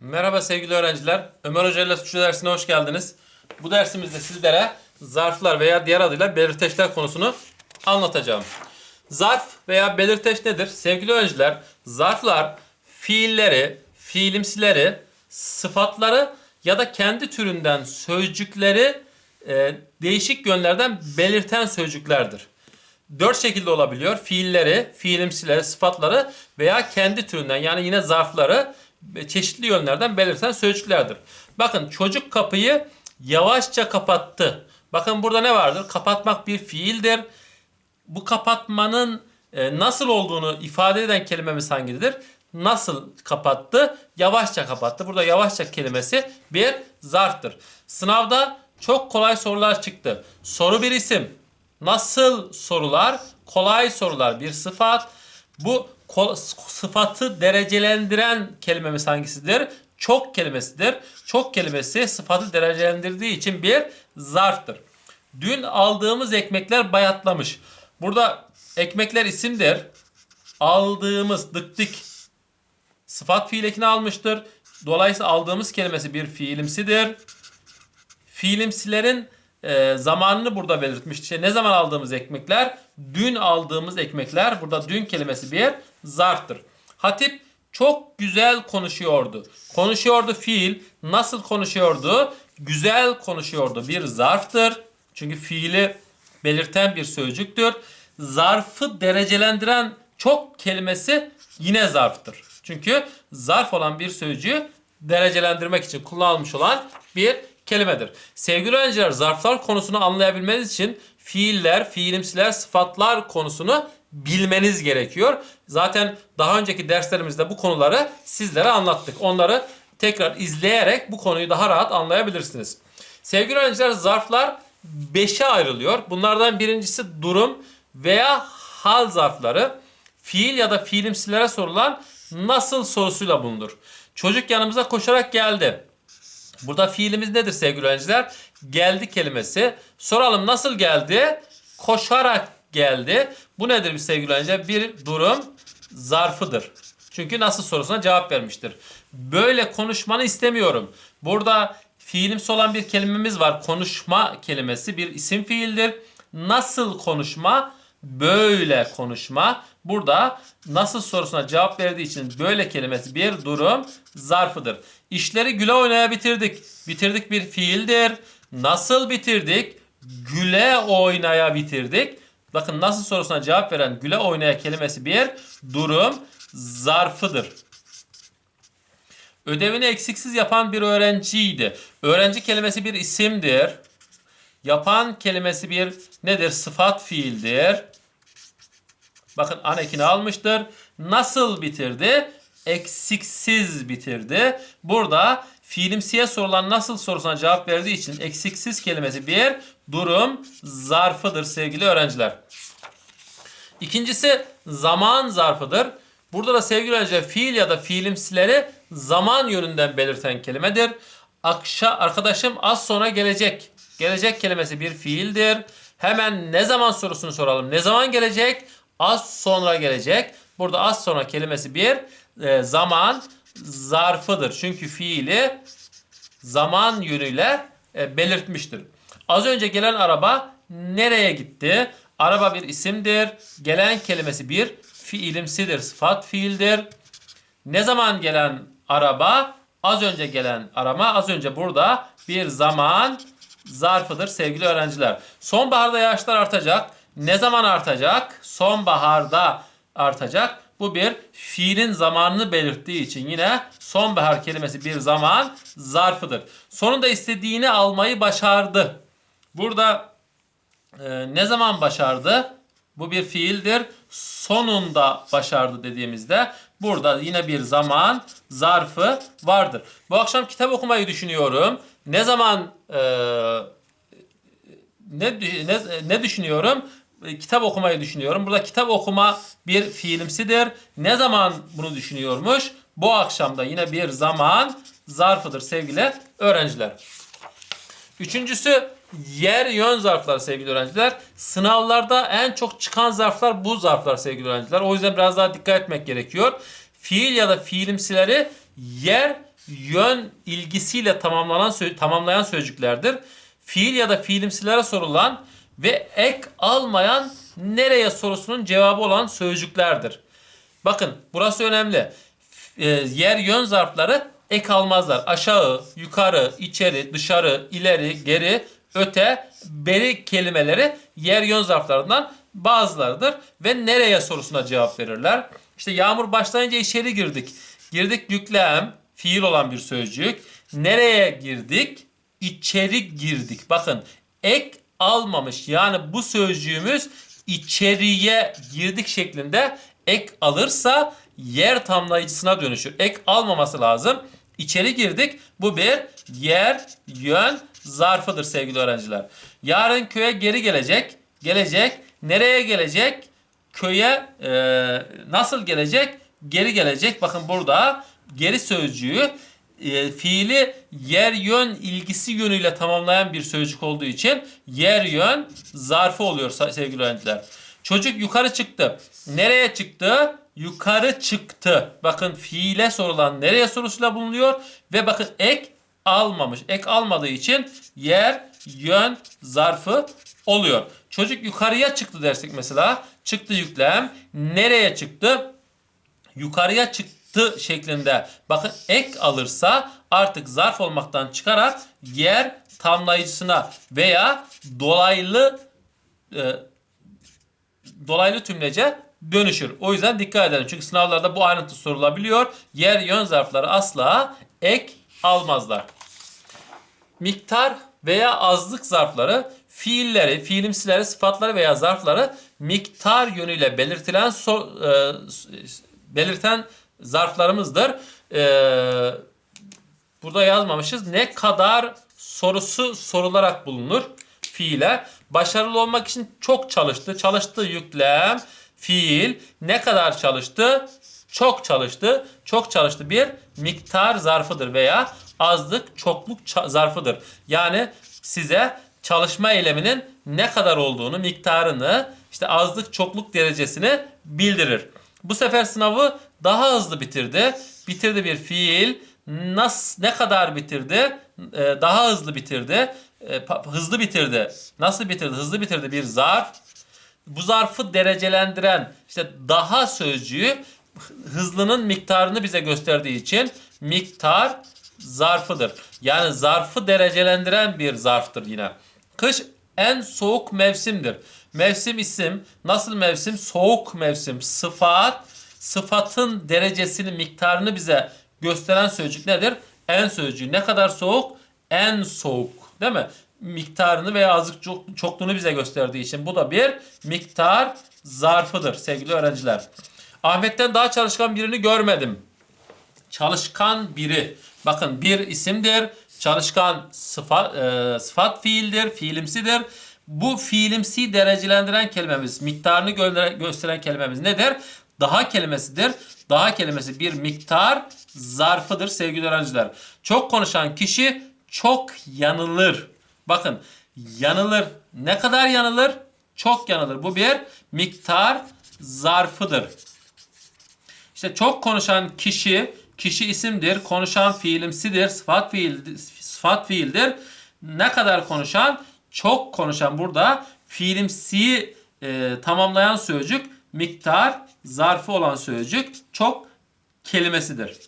Merhaba sevgili öğrenciler. Ömer Hoca ile Türkçe dersine hoş geldiniz. Bu dersimizde sizlere zarflar veya diğer adıyla belirteçler konusunu anlatacağım. Zarf veya belirteç nedir? Sevgili öğrenciler, zarflar fiilleri, fiilimsileri, sıfatları ya da kendi türünden sözcükleri e, değişik yönlerden belirten sözcüklerdir. Dört şekilde olabiliyor. Fiilleri, fiilimsileri, sıfatları veya kendi türünden yani yine zarfları çeşitli yönlerden belirten sözcüklerdir. Bakın çocuk kapıyı yavaşça kapattı. Bakın burada ne vardır? Kapatmak bir fiildir. Bu kapatmanın e, nasıl olduğunu ifade eden kelimemiz hangisidir? Nasıl kapattı? Yavaşça kapattı. Burada yavaşça kelimesi bir zarftır. Sınavda çok kolay sorular çıktı. Soru bir isim. Nasıl sorular? Kolay sorular bir sıfat. Bu sıfatı derecelendiren kelimemiz hangisidir? Çok kelimesidir. Çok kelimesi sıfatı derecelendirdiği için bir zarftır. Dün aldığımız ekmekler bayatlamış. Burada ekmekler isimdir. Aldığımız dıktik sıfat fiil ekini almıştır. Dolayısıyla aldığımız kelimesi bir fiilimsidir. Fiilimsilerin e, zamanını burada belirtmiş. İşte ne zaman aldığımız ekmekler? Dün aldığımız ekmekler. Burada dün kelimesi bir zarftır. Hatip çok güzel konuşuyordu. Konuşuyordu fiil. Nasıl konuşuyordu? Güzel konuşuyordu. Bir zarftır. Çünkü fiili belirten bir sözcüktür. Zarfı derecelendiren çok kelimesi yine zarftır. Çünkü zarf olan bir sözcüğü derecelendirmek için kullanılmış olan bir kelimedir. Sevgili öğrenciler zarflar konusunu anlayabilmeniz için fiiller, fiilimsiler, sıfatlar konusunu bilmeniz gerekiyor. Zaten daha önceki derslerimizde bu konuları sizlere anlattık. Onları tekrar izleyerek bu konuyu daha rahat anlayabilirsiniz. Sevgili öğrenciler zarflar 5'e ayrılıyor. Bunlardan birincisi durum veya hal zarfları. Fiil ya da fiilimsilere sorulan nasıl sorusuyla bulunur. Çocuk yanımıza koşarak geldi. Burada fiilimiz nedir sevgili öğrenciler? Geldi kelimesi. Soralım nasıl geldi? Koşarak geldi. Bu nedir sevgili öğrenciler? Bir durum zarfıdır. Çünkü nasıl sorusuna cevap vermiştir. Böyle konuşmanı istemiyorum. Burada fiilimsi olan bir kelimemiz var. Konuşma kelimesi bir isim fiildir. Nasıl konuşma? Böyle konuşma. Burada nasıl sorusuna cevap verdiği için böyle kelimesi bir durum zarfıdır. İşleri güle oynaya bitirdik. Bitirdik bir fiildir. Nasıl bitirdik? Güle oynaya bitirdik. Bakın nasıl sorusuna cevap veren güle oynaya kelimesi bir durum zarfıdır. Ödevini eksiksiz yapan bir öğrenciydi. Öğrenci kelimesi bir isimdir. Yapan kelimesi bir nedir? Sıfat fiildir. Bakın an ekini almıştır. Nasıl bitirdi? Eksiksiz bitirdi. Burada fiilimsiye sorulan nasıl sorusuna cevap verdiği için eksiksiz kelimesi bir durum zarfıdır sevgili öğrenciler. İkincisi zaman zarfıdır. Burada da sevgili öğrenciler fiil ya da fiilimsileri zaman yönünden belirten kelimedir. Akşa, arkadaşım az sonra gelecek. Gelecek kelimesi bir fiildir. Hemen ne zaman sorusunu soralım. Ne zaman gelecek? Az sonra gelecek. Burada az sonra kelimesi bir e, zaman zarfıdır. Çünkü fiili zaman yönüyle e, belirtmiştir. Az önce gelen araba nereye gitti? Araba bir isimdir. Gelen kelimesi bir fiilimsidir. Sıfat fiildir. Ne zaman gelen araba? Az önce gelen arama az önce burada bir zaman zarfıdır sevgili öğrenciler. Sonbaharda yağışlar artacak. Ne zaman artacak? Sonbaharda artacak. Bu bir fiilin zamanını belirttiği için yine sonbahar kelimesi bir zaman zarfıdır. Sonunda istediğini almayı başardı. Burada e, ne zaman başardı? Bu bir fiildir. Sonunda başardı dediğimizde burada yine bir zaman zarfı vardır. Bu akşam kitap okumayı düşünüyorum. Ne zaman e, ne, ne, ne düşünüyorum? E, Kitap okumayı düşünüyorum. Burada kitap okuma bir fiilimsidir. Ne zaman bunu düşünüyormuş? Bu akşamda yine bir zaman zarfıdır sevgili öğrenciler. Üçüncüsü yer yön zarfları sevgili öğrenciler. Sınavlarda en çok çıkan zarflar bu zarflar sevgili öğrenciler. O yüzden biraz daha dikkat etmek gerekiyor. Fiil ya da fiilimsileri yer yön ilgisiyle tamamlanan tamamlayan sözcüklerdir. Fiil ya da fiilimsilere sorulan ve ek almayan nereye sorusunun cevabı olan sözcüklerdir. Bakın burası önemli. E, yer yön zarfları ek almazlar. Aşağı, yukarı, içeri, dışarı, ileri, geri, öte, beri kelimeleri yer yön zarflarından bazılarıdır ve nereye sorusuna cevap verirler. İşte yağmur başlayınca içeri girdik. Girdik yüklem, fiil olan bir sözcük. Nereye girdik? İçeri girdik. Bakın ek almamış. Yani bu sözcüğümüz içeriye girdik şeklinde ek alırsa yer tamlayıcısına dönüşür. Ek almaması lazım. İçeri girdik. Bu bir yer, yön zarfıdır sevgili öğrenciler. Yarın köye geri gelecek. Gelecek. Nereye gelecek? Köye e, nasıl gelecek? Geri gelecek. Bakın burada geri sözcüğü e, fiili yer yön ilgisi yönüyle tamamlayan bir sözcük olduğu için yer yön zarfı oluyor sevgili öğrenciler. Çocuk yukarı çıktı. Nereye çıktı? Yukarı çıktı. Bakın fiile sorulan nereye sorusuyla bulunuyor ve bakın ek almamış. Ek almadığı için yer yön zarfı oluyor. Çocuk yukarıya çıktı dersek mesela. Çıktı yüklem. Nereye çıktı? yukarıya çıktı şeklinde bakın ek alırsa artık zarf olmaktan çıkarak yer tamlayıcısına veya dolaylı e, dolaylı tümlece dönüşür. O yüzden dikkat edelim. Çünkü sınavlarda bu ayrıntı sorulabiliyor. Yer yön zarfları asla ek almazlar. Miktar veya azlık zarfları fiilleri, fiilimsileri, sıfatları veya zarfları miktar yönüyle belirtilen so- e, belirten zarflarımızdır. E, burada yazmamışız. Ne kadar sorusu sorularak bulunur fiile. Başarılı olmak için çok çalıştı. Çalıştı yüklem, fiil. Ne kadar çalıştı? Çok çalıştı. Çok çalıştı bir miktar zarfıdır veya azlık çokluk zarfıdır. Yani size çalışma eyleminin ne kadar olduğunu, miktarını, işte azlık çokluk derecesini bildirir. Bu sefer sınavı daha hızlı bitirdi. Bitirdi bir fiil. Nasıl ne kadar bitirdi? Ee, daha hızlı bitirdi. Ee, hızlı bitirdi. Nasıl bitirdi? Hızlı bitirdi bir zarf. Bu zarfı derecelendiren işte daha sözcüğü hızlının miktarını bize gösterdiği için miktar zarfıdır. Yani zarfı derecelendiren bir zarftır yine. Kış en soğuk mevsimdir. Mevsim isim. Nasıl mevsim? Soğuk mevsim. Sıfat. Sıfatın derecesini, miktarını bize gösteren sözcük nedir? En sözcüğü. Ne kadar soğuk? En soğuk. Değil mi? Miktarını veya azlık çok- çokluğunu bize gösterdiği için bu da bir miktar zarfıdır sevgili öğrenciler. Ahmet'ten daha çalışkan birini görmedim. Çalışkan biri. Bakın bir isimdir. Çalışkan sıfat, e, sıfat fiildir, fiilimsidir. Bu fiilimsi derecelendiren kelimemiz, miktarını gö- gösteren kelimemiz nedir? Daha kelimesidir. Daha kelimesi bir miktar zarfıdır sevgili öğrenciler. Çok konuşan kişi çok yanılır. Bakın yanılır. Ne kadar yanılır? Çok yanılır. Bu bir miktar zarfıdır. İşte çok konuşan kişi, kişi isimdir, konuşan fiilimsidir, sıfat fiil sıfat fiildir. Ne kadar konuşan? Çok konuşan burada fiilimsiyi e, tamamlayan sözcük miktar zarfı olan sözcük çok kelimesidir.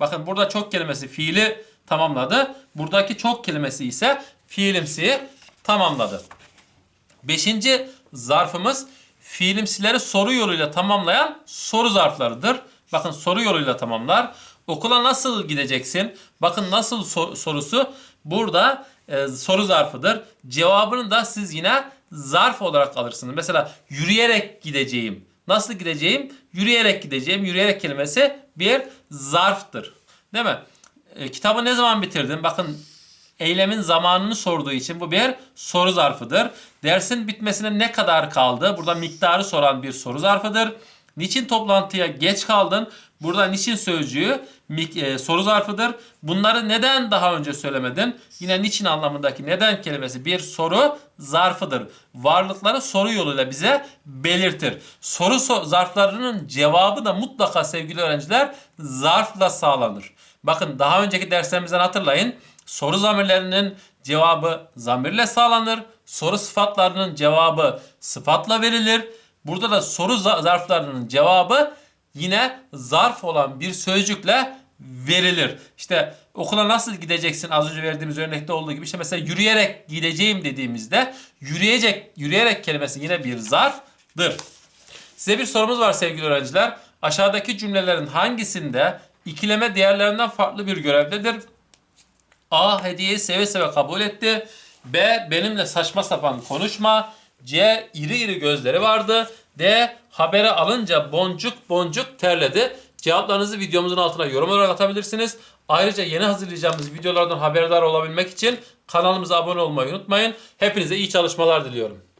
Bakın burada çok kelimesi fiili tamamladı. Buradaki çok kelimesi ise fiilimsiyi tamamladı. Beşinci zarfımız fiilimsileri soru yoluyla tamamlayan soru zarflarıdır. Bakın soru yoluyla tamamlar. Okula nasıl gideceksin? Bakın nasıl sor- sorusu burada e, soru zarfıdır. Cevabını da siz yine zarf olarak alırsınız. Mesela yürüyerek gideceğim. Nasıl gideceğim? Yürüyerek gideceğim. Yürüyerek kelimesi bir zarftır. Değil mi? E, kitabı ne zaman bitirdin? Bakın eylemin zamanını sorduğu için bu bir soru zarfıdır. Dersin bitmesine ne kadar kaldı? Burada miktarı soran bir soru zarfıdır. Niçin toplantıya geç kaldın? Burada niçin sözcüğü e, soru zarfıdır. Bunları neden daha önce söylemedin? Yine niçin anlamındaki neden kelimesi bir soru zarfıdır. Varlıkları soru yoluyla bize belirtir. Soru so- zarflarının cevabı da mutlaka sevgili öğrenciler zarfla sağlanır. Bakın daha önceki derslerimizden hatırlayın. Soru zamirlerinin cevabı zamirle sağlanır. Soru sıfatlarının cevabı sıfatla verilir. Burada da soru za- zarflarının cevabı yine zarf olan bir sözcükle verilir. İşte okula nasıl gideceksin az önce verdiğimiz örnekte olduğu gibi işte mesela yürüyerek gideceğim dediğimizde yürüyecek yürüyerek kelimesi yine bir zarftır. Size bir sorumuz var sevgili öğrenciler. Aşağıdaki cümlelerin hangisinde ikileme diğerlerinden farklı bir görevdedir? A. Hediyeyi seve seve kabul etti. B. Benimle saçma sapan konuşma. C. iri iri gözleri vardı. D. Habere alınca boncuk boncuk terledi. Cevaplarınızı videomuzun altına yorum olarak atabilirsiniz. Ayrıca yeni hazırlayacağımız videolardan haberdar olabilmek için kanalımıza abone olmayı unutmayın. Hepinize iyi çalışmalar diliyorum.